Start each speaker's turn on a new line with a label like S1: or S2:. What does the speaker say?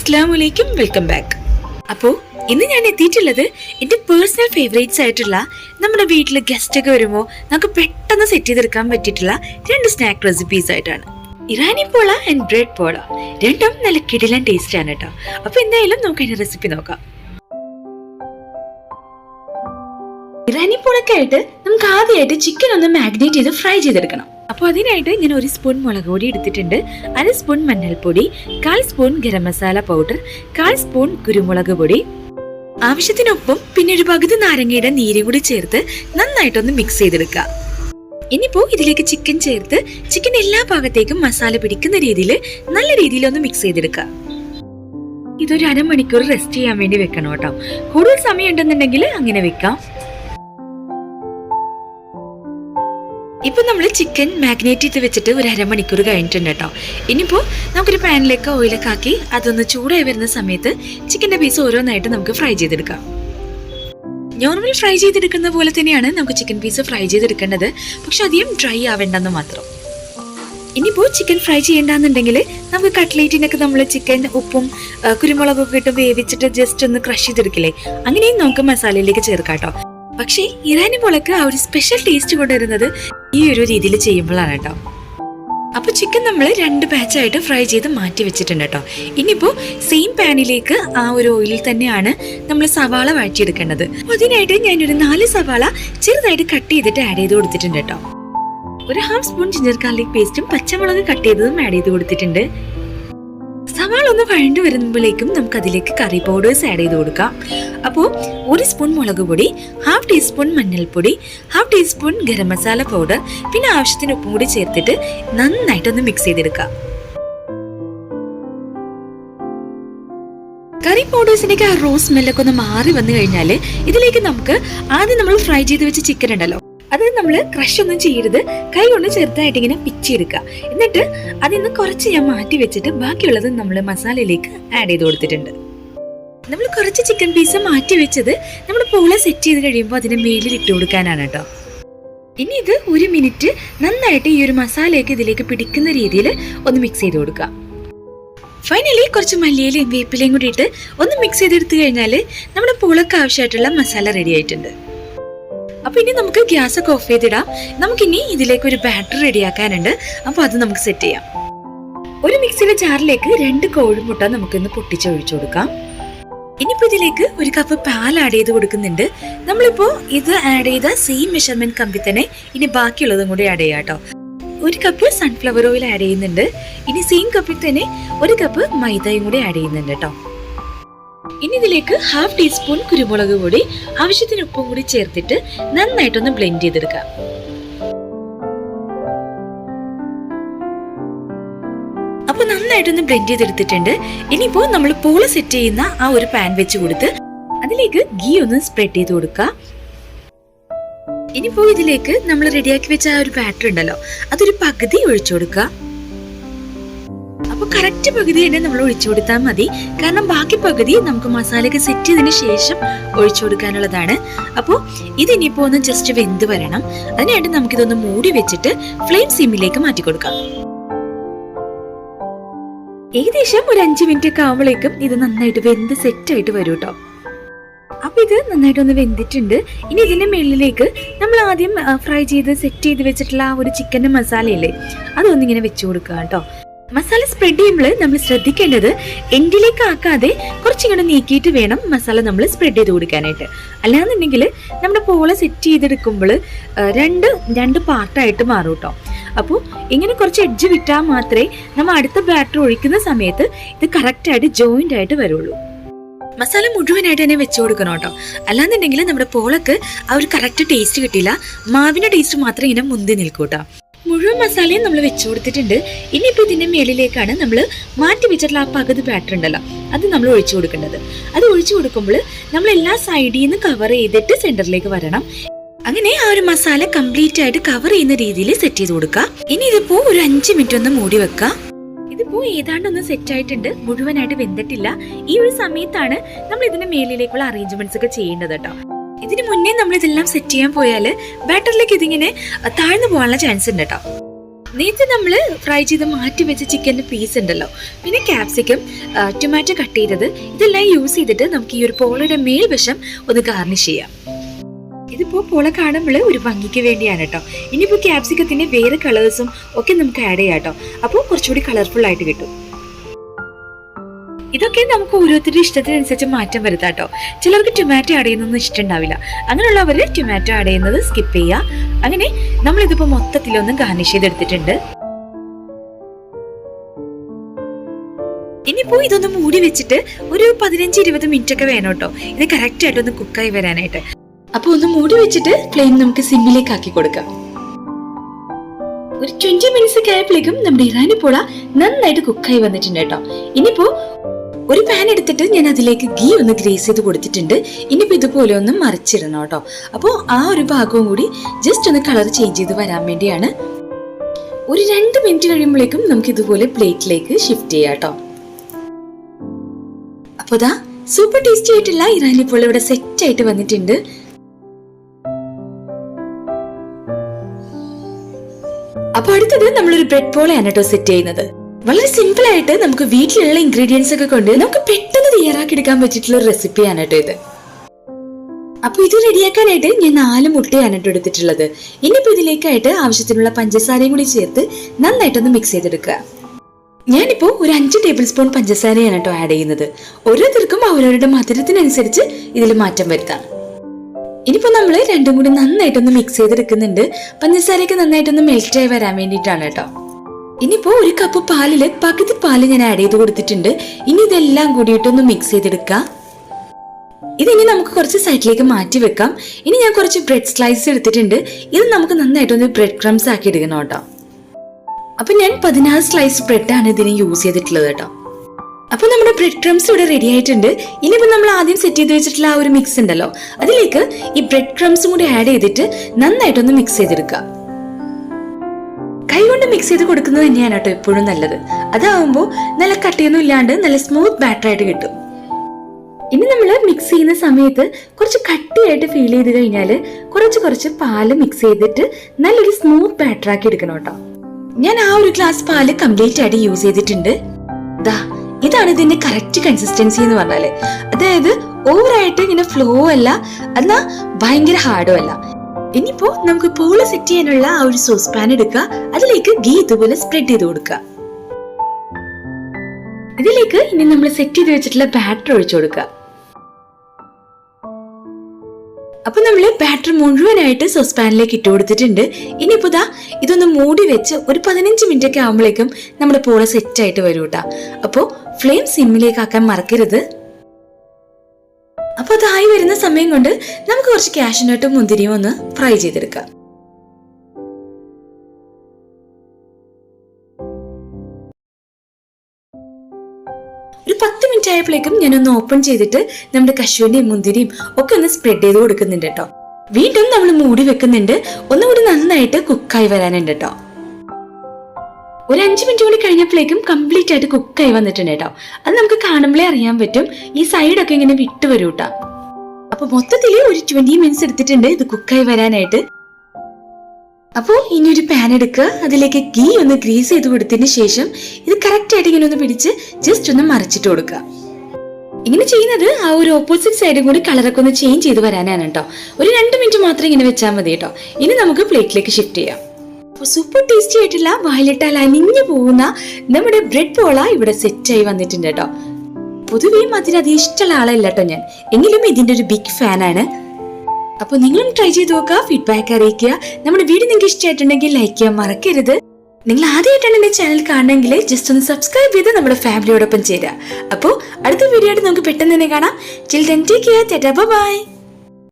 S1: അസ്ലാമലൈക്കും welcome back. അപ്പോൾ ഇന്ന് ഞാൻ എത്തിയിട്ടുള്ളത് എന്റെ പേഴ്സണൽ ഫേവറേറ്റ്സ് ആയിട്ടുള്ള നമ്മുടെ വീട്ടിലെ ഗസ്റ്റ് ഒക്കെ വരുമ്പോൾ നമുക്ക് പെട്ടെന്ന് സെറ്റ് ചെയ്തെടുക്കാൻ പറ്റിയിട്ടുള്ള രണ്ട് സ്നാക്ക് റെസിപ്പീസ് ആയിട്ടാണ്. ഇറാനി പോള ആൻഡ് ബ്രെഡ് പോള. രണ്ടും നല്ല കിടിലൻ ടേസ്റ്റ് ആണ് കേട്ടോ. അപ്പോൾ എന്തായാലും നമുക്ക് അതിന്റെ റെസിപ്പി നോക്കാം. ഇറാനി പോളൊക്കെ ആയിട്ട് നമുക്ക് ആദ്യമായിട്ട് ചിക്കൻ ഒന്ന് മാഗ്നേറ്റ് ചെയ്ത് ഫ്രൈ ചെയ്തെടുക്കണം. അപ്പോൾ അതിനായിട്ട് ഞാൻ ഒരു സ്പൂൺ മുളക് പൊടി എടുത്തിട്ടുണ്ട്. അര സ്പൂൺ മഞ്ഞൾപ്പൊടി കാൽ സ്പൂൺ ഗരം മസാല പൗഡർ കാൽ സ്പൂൺ കുരുമുളക് പൊടി. ആവശ്യത്തിനൊപ്പം പിന്നെ ഒരു പകുതി നാരങ്ങയുടെ നീരും കൂടി ചേർത്ത് നന്നായിട്ടൊന്ന് മിക്സ് ചെയ്തെടുക്കുക. ഇനിയിപ്പോൾ ഇതിലേക്ക് ചിക്കൻ ചേർത്ത് ചിക്കൻ എല്ലാ ഭാഗത്തേക്കും മസാല പിടിക്കുന്ന രീതിയിൽ നല്ല രീതിയിൽ ഒന്ന് മിക്സ് ചെയ്തെടുക്കുക. ഇതൊരു അരമണിക്കൂർ റെസ്റ്റ് ചെയ്യാൻ വേണ്ടി വെക്കണം കേട്ടോ. കൂടുതൽ സമയം ഉണ്ടെന്നുണ്ടെങ്കിൽ അങ്ങനെ വെക്കാം. ഇപ്പൊ നമ്മൾ ചിക്കൻ മാഗ്നേറ്റ് ചെയ്ത് വെച്ചിട്ട് ഒരു അരമണിക്കൂർ കഴിഞ്ഞിട്ടുണ്ട് കേട്ടോ. ഇനിയിപ്പോ നമുക്കൊരു പാനിലേക്ക് ഓയിലൊക്കെ ആക്കി അതൊന്ന് ചൂടായി വരുന്ന സമയത്ത് ചിക്കന്റെ പീസ് ഓരോന്നായിട്ട് നമുക്ക് ഫ്രൈ ചെയ്തെടുക്കാം. നോർമൽ ഫ്രൈ ചെയ്തെടുക്കുന്ന പോലെ തന്നെയാണ് നമുക്ക് ചിക്കൻ പീസ് ഫ്രൈ ചെയ്തെടുക്കേണ്ടത്. പക്ഷെ അധികം ഡ്രൈ ആവേണ്ടെന്ന് മാത്രം. ഇനിയിപ്പോ ചിക്കൻ ഫ്രൈ ചെയ്യേണ്ടെന്നുണ്ടെങ്കിൽ നമുക്ക് കട്ട്ലേറ്റിനൊക്കെ നമ്മൾ ചിക്കൻ ഉപ്പും കുരുമുളകൊക്കെ ഇട്ട് വേവിച്ചിട്ട് ജസ്റ്റ് ഒന്ന് ക്രഷ് ചെയ്തെടുക്കില്ലേ? അങ്ങനെയും നമുക്ക് മസാലയിലേക്ക് ചേർക്കാം കേട്ടോ. പക്ഷേ ഇറാനി മുളക്ക് ആ ഒരു സ്പെഷ്യൽ ടേസ്റ്റ് കൊണ്ടുവരുന്നത് ഈ ഒരു രീതിയിൽ ചെയ്യുമ്പോഴാണ് കേട്ടോ. അപ്പോൾ ചിക്കൻ നമ്മൾ രണ്ട് ബാച്ചായിട്ട് ഫ്രൈ ചെയ്ത് മാറ്റി വെച്ചിട്ടുണ്ട് കേട്ടോ. ഇനിയിപ്പോ സെയിം പാനിലേക്ക് ആ ഒരു ഓയിലിൽ തന്നെയാണ് നമ്മൾ സവാള വഴറ്റിയെടുക്കേണ്ടത്. അതിനായിട്ട് ഞാനൊരു നാല് സവാള ചെറുതായിട്ട് കട്ട് ചെയ്തിട്ട് ആഡ് ചെയ്ത് കൊടുത്തിട്ടുണ്ട് കേട്ടോ. ഒരു ഹാഫ് സ്പൂൺ ജിഞ്ചർ ഗാർലിക് പേസ്റ്റും പച്ചമുളക് കട്ട് ചെയ്തതും ആഡ് ചെയ്ത് കൊടുത്തിട്ടുണ്ട്. സവാള ഒന്ന് വഴണ്ടു വരുമ്പോഴേക്കും നമുക്ക് അതിലേക്ക് കറി പൗഡേഴ്സ് ആഡ് ചെയ്ത് കൊടുക്കാം. അപ്പോൾ ഒരു സ്പൂൺ മുളക് പൊടി ഹാഫ് ടീസ്പൂൺ മഞ്ഞൾപ്പൊടി half teaspoon garam masala powder പിന്നെ ആവശ്യത്തിന് ഉപ്പും കൂടി ചേർത്തിട്ട് നന്നായിട്ടൊന്ന് മിക്സ് ചെയ്തെടുക്കാം. കറി പൗഡേഴ്സിലേക്ക് ആ റോസ് സ്മെല്ലൊക്കെ ഒന്ന് മാറി വന്നു കഴിഞ്ഞാൽ ഇതിലേക്ക് നമുക്ക് ആദ്യം നമ്മൾ ഫ്രൈ ചെയ്ത് വെച്ച ചിക്കൻ ഉണ്ടല്ലോ അത് നമ്മൾ ക്രഷ് ഒന്നും ചെയ്യരുത്. കൈ കൊണ്ട് ചെറുതായിട്ട് ഇങ്ങനെ പിച്ചെടുക്കുക എന്നിട്ട് അതിൽ നിന്ന് കുറച്ച് ഞാൻ മാറ്റി വെച്ചിട്ട് ബാക്കിയുള്ളത് നമ്മൾ മസാലയിലേക്ക് ആഡ് ചെയ്ത് കൊടുത്തിട്ടുണ്ട്. നമ്മൾ കുറച്ച് ചിക്കൻ പീസ് മാറ്റി വെച്ചത് നമ്മൾ പോള സെറ്റ് ചെയ്ത് കഴിയുമ്പോൾ അതിന് മേലിൽ ഇട്ട് കൊടുക്കാനാണ് കേട്ടോ. ഇനി ഇത് ഒരു മിനിറ്റ് നന്നായിട്ട് ഈ ഒരു മസാലയൊക്കെ ഇതിലേക്ക് പിടിക്കുന്ന രീതിയിൽ ഒന്ന് മിക്സ് ചെയ്ത് കൊടുക്കുക ഫൈനലി കുറച്ച് മല്ലിയിലയും വേപ്പിലയും കൂടി ഇട്ട് ഒന്ന് മിക്സ് ചെയ്തെടുത്തു കഴിഞ്ഞാൽ നമ്മുടെ പൂളക്ക് ആവശ്യമായിട്ടുള്ള മസാല റെഡി ആയിട്ടുണ്ട്. അപ്പൊ ഇനി നമുക്ക് ഗ്യാസ് ഒക്കെ ഓഫ് ചെയ്തിടാം. നമുക്കിനി ഇതിലേക്ക് ഒരു ബാറ്റർ റെഡിയാക്കാനുണ്ട്. അപ്പൊ അത് നമുക്ക് സെറ്റ് ചെയ്യാം. ഒരു മിക്സിയിലെ ജാറിലേക്ക് രണ്ട് കോഴിമുട്ട നമുക്കൊന്ന് പൊട്ടിച്ചൊഴിച്ചു കൊടുക്കാം. ഇനിയിപ്പോ ഇതിലേക്ക് ഒരു കപ്പ് പാൽ ആഡ് ചെയ്ത് കൊടുക്കുന്നുണ്ട്. നമ്മളിപ്പോ ഇത് ആഡ് ചെയ്ത സെയിം മെഷർമെന്റ് കമ്പി തന്നെ ഇനി ബാക്കിയുള്ളതും കൂടി ആഡ് ചെയ്യാം കേട്ടോ ഒരു കപ്പ് സൺഫ്ലവർ ഓയിൽ ആഡ് ചെയ്യുന്നുണ്ട്. ഇനി സെയിം കപ്പിൽ തന്നെ ഒരു കപ്പ് മൈദയും കൂടി ആഡ് ചെയ്യുന്നുണ്ട് കേട്ടോ ഇനി ഇതിലേക്ക് ഹാഫ് ടീസ്പൂൺ കുരുമുളക് പൊടി ആവശ്യത്തിന് ഉപ്പും കൂടി ചേർത്തിട്ട് നന്നായിട്ടൊന്ന് ബ്ലെൻഡ് ചെയ്തെടുക്കാം. അപ്പൊ നന്നായിട്ടൊന്ന് ബ്ലെൻഡ് ചെയ്തെടുത്തിട്ടുണ്ട്. ഇനിയിപ്പോ നമ്മൾ പൂള സെറ്റ് ചെയ്യുന്ന ആ ഒരു പാൻ വെച്ച് കൊടുത്ത് അതിലേക്ക് ഗീ ഒന്ന് സ്പ്രെഡ് ചെയ്ത് കൊടുക്കുക ഇനിയിപ്പോ ഇതിലേക്ക് നമ്മൾ റെഡിയാക്കി വെച്ച ആ ഒരു ബാറ്റർ ഉണ്ടല്ലോ അതൊരു പകുതി ഒഴിച്ചു കൊടുക്കുക അപ്പൊ കറക്റ്റ് പകുതി തന്നെ നമ്മൾ ഒഴിച്ചു കൊടുത്താൽ മതി. കാരണം ബാക്കി പകുതി നമുക്ക് മസാലയൊക്കെ സെറ്റ് ചെയ്തതിന് ശേഷം ഒഴിച്ചു കൊടുക്കാനുള്ളതാണ്. അപ്പോൾ ഇതിനിപ്പോ ഒന്ന് ജസ്റ്റ് വെന്ത് വരണം. അതിനായിട്ട് നമുക്കിതൊന്ന് മൂടി വെച്ചിട്ട് ഫ്ലെയിം സിമ്മിലേക്ക് മാറ്റി കൊടുക്കാം. ഏകദേശം ഒരു അഞ്ച് മിനിറ്റ് ഒക്കെ ആവുമ്പോഴേക്കും ഇത് നന്നായിട്ട് വെന്ത് സെറ്റ് ആയിട്ട് വരും കേട്ടോ അപ്പൊ ഇത് നന്നായിട്ടൊന്ന് വെന്തിട്ടുണ്ട്. ഇനി ഇതിന്റെ മുകളിലേക്ക് നമ്മൾ ആദ്യം ഫ്രൈ ചെയ്ത് സെറ്റ് ചെയ്ത് വെച്ചിട്ടുള്ള ആ ഒരു ചിക്കന്റെ മസാലയില്ലേ അതൊന്നിങ്ങനെ വെച്ചു കൊടുക്കുക കേട്ടോ മസാല സ്പ്രെഡ് ചെയ്യുമ്പോൾ നമ്മൾ ശ്രദ്ധിക്കേണ്ടത് എൻഡിലേക്ക് ആക്കാതെ കുറച്ചിങ്ങനെ നീക്കിയിട്ട് വേണം മസാല നമ്മൾ സ്പ്രെഡ് ചെയ്ത് കൊടുക്കാനായിട്ട്. അല്ലാന്നുണ്ടെങ്കിൽ നമ്മുടെ പോള സെറ്റ് ചെയ്തെടുക്കുമ്പോൾ രണ്ട് രണ്ട് പാർട്ടായിട്ട് മാറും കേട്ടോ അപ്പോൾ ഇങ്ങനെ കുറച്ച് എഡ്ജ് വിട്ടാൽ മാത്രമേ നമ്മൾ അടുത്ത ബാറ്റർ ഒഴിക്കുന്ന സമയത്ത് ഇത് കറക്റ്റായിട്ട് ജോയിന്റ് ആയിട്ട് വരുള്ളൂ. മസാല മുഴുവനായിട്ട് തന്നെ വെച്ച് കൊടുക്കണം കേട്ടോ അല്ലാന്നുണ്ടെങ്കിൽ നമ്മുടെ പോളക്ക് ആ ഒരു കറക്റ്റ് ടേസ്റ്റ് കിട്ടില്ല. മാവിന്റെ ടേസ്റ്റ് മാത്രം ഇങ്ങനെ മുന്തി നിൽക്കും കേട്ടോ മുഴുവൻ മസാലയും നമ്മൾ വെച്ചു കൊടുത്തിട്ടുണ്ട്. ഇനിയിപ്പോൾ ഇതിന്റെ മേളിലേക്കാണ് നമ്മൾ മാറ്റി വെച്ചിട്ടുള്ള ആ പകുതി ബാറ്റർ ഉണ്ടല്ലോ അത് നമ്മൾ ഒഴിച്ചു കൊടുക്കേണ്ടത്. അത് ഒഴിച്ചു കൊടുക്കുമ്പോൾ നമ്മൾ എല്ലാ സൈഡിൽ നിന്ന് കവർ ചെയ്തിട്ട് സെന്ററിലേക്ക് വരണം. അങ്ങനെ ആ ഒരു മസാല കംപ്ലീറ്റ് ആയിട്ട് കവർ ചെയ്യുന്ന രീതിയിൽ സെറ്റ് ചെയ്ത് കൊടുക്കുക. ഇനി ഇതിപ്പോ ഒരു അഞ്ച് മിനിറ്റ് ഒന്ന് മൂടി വെക്കുക. ഇതിപ്പോ ഏതാണ്ട് ഒന്ന് സെറ്റ് ആയിട്ടുണ്ട് മുഴുവനായിട്ട് വെന്തിട്ടില്ല. ഈ ഒരു സമയത്താണ് നമ്മൾ ഇതിന്റെ മേലിലേക്കുള്ള അറേഞ്ച്മെന്റ്സ് ഒക്കെ ചെയ്യേണ്ടത് കേട്ടോ. ഇതിന് മുന്നേ നമ്മൾ ഇതെല്ലാം സെറ്റ് ചെയ്യാൻ പോയാൽ ബാറ്ററിലേക്ക് ഇതിങ്ങനെ താഴ്ന്നു പോകാനുള്ള ചാൻസ് ഉണ്ട് കേട്ടോ നേരത്തെ നമ്മൾ ഫ്രൈ ചെയ്ത് മാറ്റി വെച്ച ചിക്കന്റെ പീസ് ഉണ്ടല്ലോ. പിന്നെ ക്യാപ്സിക്കം ടൊമാറ്റോ കട്ട് ചെയ്തത് ഇതെല്ലാം യൂസ് ചെയ്തിട്ട് നമുക്ക് ഈ ഒരു പോളയുടെ മേൽവശം ഒന്ന് ഗാർണിഷ് ചെയ്യാം. ഇതിപ്പോൾ പോള കാണുമ്പോൾ ഒരു ഭംഗിക്ക് വേണ്ടിയാണ് കേട്ടോ ഇനിയിപ്പോൾ ക്യാപ്സിക്കത്തിന്റെ വേറെ കളേഴ്സും ഒക്കെ നമുക്ക് ആഡ് ചെയ്യാം കേട്ടോ അപ്പോൾ കുറച്ചുകൂടി കളർഫുൾ ആയിട്ട് കിട്ടും. ഇതൊക്കെ നമുക്ക് ഓരോരുത്തരുടെ ഇഷ്ടത്തിനനുസരിച്ച് മാറ്റം വരുത്താം കേട്ടോ. ചിലർക്ക് ടൊമാറ്റോ ആഡ് ചെയ്യുന്നൊന്നും ഇഷ്ടമുണ്ടാവില്ല. അങ്ങനെയുള്ളവർ ടൊമാറ്റോ ആഡ് ചെയ്യുന്നത് സ്കിപ്പ് ചെയ്യുക. അങ്ങനെ നമ്മളിതിപ്പോൾ മൊത്തത്തിലൊന്ന് ഗാർണിഷ് ചെയ്തെടുത്തിട്ടുണ്ട്. ഇനിയിപ്പോ ഇതൊന്ന് മൂടി വെച്ചിട്ട് ഒരു പതിനഞ്ച് ഇരുപത് മിനിറ്റ് ഒക്കെ വേണം കേട്ടോ. ഇത് കറക്റ്റ് ആയിട്ട് ഒന്ന് കുക്കായി വരാനായിട്ട്. അപ്പൊ ഒന്ന് മൂടി വെച്ചിട്ട് ഫ്ലെയിം നമുക്ക് സിമ്മിലേക്ക് ആക്കി കൊടുക്കാം. ഒരു ട്വന്റി മിനിറ്റ്സ് ഒക്കെ ആയപ്പോഴേക്കും നമ്മുടെ ഇറാനി പോള നന്നായിട്ട് കുക്കായി വന്നിട്ടുണ്ട് കേട്ടോ. ഇനിയിപ്പോ ഒരു പാൻ എടുത്തിട്ട് ഞാൻ അതിലേക്ക് ഗീ ഒന്ന് ഗ്രേസ് ചെയ്ത് കൊടുത്തിട്ടുണ്ട്. ഇനിയിപ്പോൾ ഇതുപോലെ ഒന്ന് മറിച്ചിടണം കേട്ടോ. അപ്പോൾ ആ ഒരു ഭാഗവും കൂടി ജസ്റ്റ് ഒന്ന് കളർ ചേഞ്ച് ചെയ്ത് വരാൻ വേണ്ടിയാണ്. ഒരു രണ്ട് മിനിറ്റ് കഴിയുമ്പോഴേക്കും നമുക്ക് ഇതുപോലെ പ്ലേറ്റിലേക്ക് ഷിഫ്റ്റ് ചെയ്യാം കേട്ടോ. അപ്പോൾ ദാ സൂപ്പർ ടേസ്റ്റി ആയിട്ടുള്ള ഇറാനി പോലെ ഇവിടെ സെറ്റ് ആയിട്ട് വന്നിട്ടുണ്ട്. അപ്പൊ അടുത്തത് നമ്മളൊരു ബ്രെഡ് പോളയാണ് കേട്ടോ സെറ്റ് ചെയ്യുന്നത്. വളരെ സിമ്പിൾ ആയിട്ട് നമുക്ക് വീട്ടിലുള്ള ഇൻഗ്രീഡിയൻസ് ഒക്കെ കൊണ്ട് നമുക്ക് പെട്ടെന്ന് തയ്യാറാക്കി എടുക്കാൻ പറ്റിയിട്ടുള്ള റെസിപ്പിയാണ് കേട്ടോ ഇത്. അപ്പൊ ഇത് റെഡിയാക്കാനായിട്ട് ഞാൻ നാല് മുട്ടയാണ് കേട്ടോ എടുത്തിട്ടുള്ളത്. ഇനിയിപ്പോ ഇതിലേക്കായിട്ട് ആവശ്യത്തിനുള്ള പഞ്ചസാരയും കൂടി ചേർത്ത് നന്നായിട്ടൊന്ന് മിക്സ് ചെയ്തെടുക്കുക. ഞാനിപ്പോ ഒരു അഞ്ച് ടേബിൾ സ്പൂൺ പഞ്ചസാരയാണ് കേട്ടോ ആഡ് ചെയ്യുന്നത്. ഓരോരുത്തർക്കും അവരവരുടെ മധുരത്തിനനുസരിച്ച് ഇതിൽ മാറ്റം വരുത്താം. ഇനിയിപ്പോ നമ്മൾ രണ്ടും കൂടി നന്നായിട്ടൊന്ന് മിക്സ് ചെയ്തെടുക്കുന്നുണ്ട്. പഞ്ചസാരയൊക്കെ നന്നായിട്ടൊന്ന് മെൽറ്റായി വരാൻ വേണ്ടിയിട്ടാണ് കേട്ടോ. ഇനിയിപ്പോ ഒരു കപ്പ് പാലിൽ പകുതി പാൽ ഞാൻ ആഡ് ചെയ്ത് കൊടുത്തിട്ടുണ്ട്. ഇനി ഇതെല്ലാം കൂടിയിട്ടൊന്ന് മിക്സ് ചെയ്തെടുക്കാം. ഇതിനി നമുക്ക് കുറച്ച് സൈഡിലേക്ക് മാറ്റി വെക്കാം. ഇനി ഞാൻ കുറച്ച് ബ്രെഡ് സ്ലൈസ് എടുത്തിട്ടുണ്ട്. ഇത് നമുക്ക് നന്നായിട്ടൊന്ന് ബ്രെഡ് ക്രംസ് ആക്കി എടുക്കണം കേട്ടോ. അപ്പൊ ഞാൻ പതിനാറ് സ്ലൈസ് ബ്രെഡാണ് ഇതിന് യൂസ് ചെയ്തിട്ടുള്ളത് കേട്ടോ. അപ്പൊ നമ്മുടെ ബ്രെഡ് ക്രംസ് ഇവിടെ റെഡി ആയിട്ടുണ്ട്. ഇനിയിപ്പോ നമ്മൾ ആദ്യം സെറ്റ് ചെയ്ത് വെച്ചിട്ടുള്ള ആ ഒരു മിക്സ് ഉണ്ടല്ലോ. അതിലേക്ക് ഈ ബ്രെഡ് ക്രംസും കൂടി ആഡ് ചെയ്തിട്ട് നന്നായിട്ടൊന്ന് മിക്സ് ചെയ്തെടുക്കുക കൈ കൊണ്ട് മിക്സ് ചെയ്ത് കൊടുക്കുന്നത് തന്നെയാണ് കേട്ടോ എപ്പോഴും നല്ലത്. അതാവുമ്പോൾ നല്ല കട്ടിയൊന്നും ഇല്ലാണ്ട് നല്ല സ്മൂത്ത് ബാറ്റർ ആയിട്ട് കിട്ടും. ഇനി നമ്മൾ മിക്സ് ചെയ്യുന്ന സമയത്ത് കുറച്ച് കട്ടിയായിട്ട് ഫീൽ ചെയ്ത് കഴിഞ്ഞാൽ കുറച്ച് കുറച്ച് പാൽ മിക്സ് ചെയ്തിട്ട് നല്ലൊരു സ്മൂത്ത് ബാറ്റർ ആക്കി എടുക്കണം കേട്ടോ. ഞാൻ ആ ഒരു ഗ്ലാസ് പാൽ കംപ്ലീറ്റ് ആയിട്ട് യൂസ് ചെയ്തിട്ടുണ്ട്. ദാ ഇതാണ് ഇതിന്റെ കറക്റ്റ് കൺസിസ്റ്റൻസി എന്ന് പറഞ്ഞാൽ. അതായത് ഓവറായിട്ട് ഇങ്ങനെ ഫ്ലോ അല്ല എന്നാ ഭയങ്കര ഹാർഡും അല്ല. ഇനിയിപ്പോ നമുക്ക് പൂൾ സെറ്റ് ചെയ്യാനുള്ള ആ ഒരു സോസ് പാൻ എടുക്കുക. അതിലേക്ക് ഗീ ഇതുപോലെ സ്പ്രെഡ് ചെയ്ത് കൊടുക്കുക. ഇതിലേക്ക് ഇനി നമ്മൾ സെറ്റ് ചെയ്ത് വെച്ചിട്ടുള്ള ബാറ്റർ ഒഴിച്ചു കൊടുക്കുക. അപ്പൊ നമ്മൾ ബാറ്റർ മുഴുവനായിട്ട് സോസ് പാനിലേക്ക് ഇട്ട് കൊടുത്തിട്ടുണ്ട്. ഇനിയിപ്പോ ദാ ഇതൊന്ന് മൂടി വെച്ച് ഒരു പതിനഞ്ച് മിനിറ്റ് ഒക്കെ ആകുമ്പോഴേക്കും നമ്മുടെ പോള സെറ്റ് ആയിട്ട് വരൂട്ടാ കേട്ടാ അപ്പോ ഫ്ലെയിം സിമ്മിലേക്ക് ആക്കാൻ മറക്കരുത്. അപ്പൊ അതായി വരുന്ന സമയം കൊണ്ട് നമുക്ക് കുറച്ച് കാഷ്നട്ടും മുന്തിരിയും ഒന്ന് ഫ്രൈ ചെയ്തെടുക്കാം. ഒരു പത്ത് മിനിറ്റ് ആയപ്പോഴേക്കും ഞാനൊന്ന് ഓപ്പൺ ചെയ്തിട്ട് നമ്മുടെ കശുവിന്റെയും മുന്തിരിയും ഒക്കെ ഒന്ന് സ്പ്രെഡ് ചെയ്ത് കൊടുക്കുന്നുണ്ട് കേട്ടോ വീണ്ടും നമ്മൾ മൂടി വെക്കുന്നുണ്ട്. ഒന്നുകൂടി നന്നായിട്ട് കുക്കായി വരാനുണ്ട് കേട്ടോ ഒരു അഞ്ച് മിനിറ്റ് കൂടി കഴിഞ്ഞപ്പോഴേക്കും കംപ്ലീറ്റ് ആയിട്ട് കുക്ക് ആയി വന്നിട്ടുണ്ട് കേട്ടോ. അത് നമുക്ക് കാണുമ്പോഴേ അറിയാൻ പറ്റും. ഈ സൈഡൊക്കെ ഇങ്ങനെ വിട്ടു വരും കേട്ടോ അപ്പൊ മൊത്തത്തിൽ ഒരു ട്വന്റി മിനിറ്റ്സ് എടുത്തിട്ടുണ്ട് ഇത് കുക്കായി വരാനായിട്ട്. അപ്പോൾ ഇനി ഒരു പാൻ എടുക്കുക. അതിലേക്ക് ഗീ ഒന്ന് ഗ്രീസ് ചെയ്ത് കൊടുത്തതിന് ശേഷം ഇത് കറക്റ്റ് ആയിട്ട് ഇങ്ങനെ ഒന്ന് പിടിച്ച് ജസ്റ്റ് ഒന്ന് മറിച്ചിട്ട് കൊടുക്കുക. ഇങ്ങനെ ചെയ്യുന്നത് ആ ഒരു ഓപ്പോസിറ്റ് സൈഡും കൂടി കളറൊക്കെ ഒന്ന് ചേഞ്ച് ചെയ്ത് വരാനാണ് കേട്ടോ ഒരു രണ്ട് മിനിറ്റ് മാത്രം ഇങ്ങനെ വെച്ചാൽ മതി കേട്ടോ ഇനി നമുക്ക് പ്ലേറ്റിലേക്ക് ഷിഫ്റ്റ് ചെയ്യാം. സൂപ്പർ ടേസ്റ്റി ആയിട്ടുള്ള വായിലിട്ടാൽ അലിഞ്ഞു പോകുന്ന നമ്മുടെ ബ്രെഡ് പോള ഇവിടെ സെറ്റായി വന്നിട്ടുണ്ട് കേട്ടോ. പൊതുവേ അതിനധികം ഇഷ്ടമുള്ള ആളല്ല കേട്ടോ ഞാൻ. എങ്കിലും ഇതിന്റെ ഒരു ബിഗ് ഫാനാണ് അപ്പോൾ നിങ്ങളും ട്രൈ ചെയ്ത് നോക്കുക ഫീഡ്ബാക്ക് അറിയിക്കുക. നമ്മുടെ വീഡിയോ നിങ്ങൾക്ക് ഇഷ്ടമായിട്ടുണ്ടെങ്കിൽ ലൈക്ക് ചെയ്യാൻ മറക്കരുത്. നിങ്ങൾ ആദ്യമായിട്ടാണ് എന്റെ ചാനൽ കാണണമെങ്കിൽ ജസ്റ്റ് ഒന്ന് സബ്സ്ക്രൈബ് ചെയ്ത് നമ്മുടെ ഫാമിലിയോടൊപ്പം ചേരുക. അപ്പോൾ അടുത്ത വീഡിയോ ആയിട്ട് നമുക്ക് പെട്ടെന്ന് തന്നെ കാണാം. Chill then take care bye